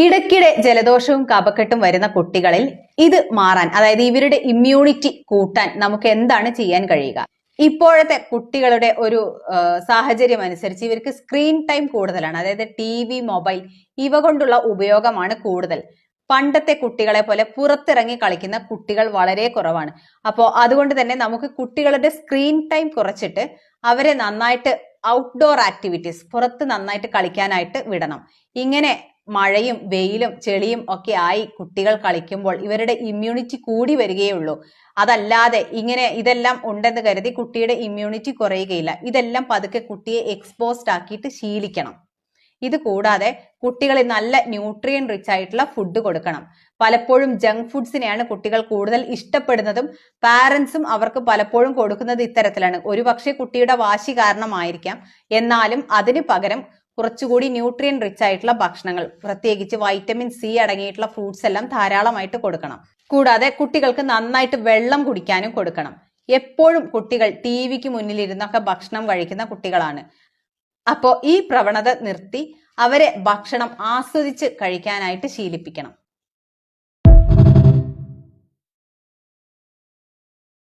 ഇടയ്ക്കിടെ ജലദോഷവും കപക്കെട്ടും വരുന്ന കുട്ടികളിൽ ഇത് മാറാൻ അതായത് ഇവരുടെ ഇമ്മ്യൂണിറ്റി കൂട്ടാൻ നമുക്ക് എന്താണ് ചെയ്യാൻ കഴിയുക? ഇപ്പോഴത്തെ കുട്ടികളുടെ ഒരു സാഹചര്യം അനുസരിച്ച് ഇവർക്ക് സ്ക്രീൻ ടൈം കൂടുതലാണ്. അതായത് ടി വി മൊബൈൽ ഇവ കൊണ്ടുള്ള ഉപയോഗമാണ് കൂടുതൽ. പണ്ടത്തെ കുട്ടികളെ പോലെ പുറത്തിറങ്ങി കളിക്കുന്ന കുട്ടികൾ വളരെ കുറവാണ്. അപ്പോൾ അതുകൊണ്ട് തന്നെ നമുക്ക് കുട്ടികളുടെ സ്ക്രീൻ ടൈം കുറച്ചിട്ട് അവരെ നന്നായിട്ട് ഔട്ട്ഡോർ ആക്ടിവിറ്റീസ് പുറത്ത് നന്നായിട്ട് കളിക്കാനായിട്ട് വിടണം. ഇങ്ങനെ മഴയും വെയിലും ചെളിയും ഒക്കെ ആയി കുട്ടികൾ കളിക്കുമ്പോൾ ഇവരുടെ ഇമ്മ്യൂണിറ്റി കൂടി വരികയുള്ളൂ. അതല്ലാതെ ഇങ്ങനെ ഇതെല്ലാം ഉണ്ടെന്ന് കരുതി കുട്ടിയുടെ ഇമ്മ്യൂണിറ്റി കുറയുകയില്ല. ഇതെല്ലാം പതുക്കെ കുട്ടിയെ എക്സ്പോസ്ഡ് ആക്കിയിട്ട് ശീലിക്കണം. ഇത് കൂടാതെ കുട്ടികളെ നല്ല ന്യൂട്രിയൻ റിച്ച് ആയിട്ടുള്ള ഫുഡ് കൊടുക്കണം. പലപ്പോഴും ജങ്ക് ഫുഡ്സിനെയാണ് കുട്ടികൾ കൂടുതൽ ഇഷ്ടപ്പെടുന്നതും പാരൻസും അവർക്ക് പലപ്പോഴും കൊടുക്കുന്നത് ഇത്തരത്തിലാണ്. ഒരുപക്ഷെ കുട്ടിയുടെ വാശി കാരണമായിരിക്കാം. എന്നാലും അതിന് പകരം കുറച്ചുകൂടി ന്യൂട്രിയൻ റിച്ച് ആയിട്ടുള്ള ഭക്ഷണങ്ങൾ പ്രത്യേകിച്ച് വൈറ്റമിൻ സി അടങ്ങിയിട്ടുള്ള ഫ്രൂട്ട്സ് എല്ലാം ധാരാളമായിട്ട് കൊടുക്കണം. കൂടാതെ കുട്ടികൾക്ക് നന്നായിട്ട് വെള്ളം കുടിക്കാനും കൊടുക്കണം. എപ്പോഴും കുട്ടികൾ ടി വിക്ക് മുന്നിലിരുന്നൊക്കെ ഭക്ഷണം കഴിക്കുന്ന കുട്ടികളാണ്. അപ്പോൾ ഈ പ്രവണത നിർത്തി അവരെ ഭക്ഷണം ആസ്വദിച്ച് കഴിക്കാനായിട്ട് ശീലിപ്പിക്കണം.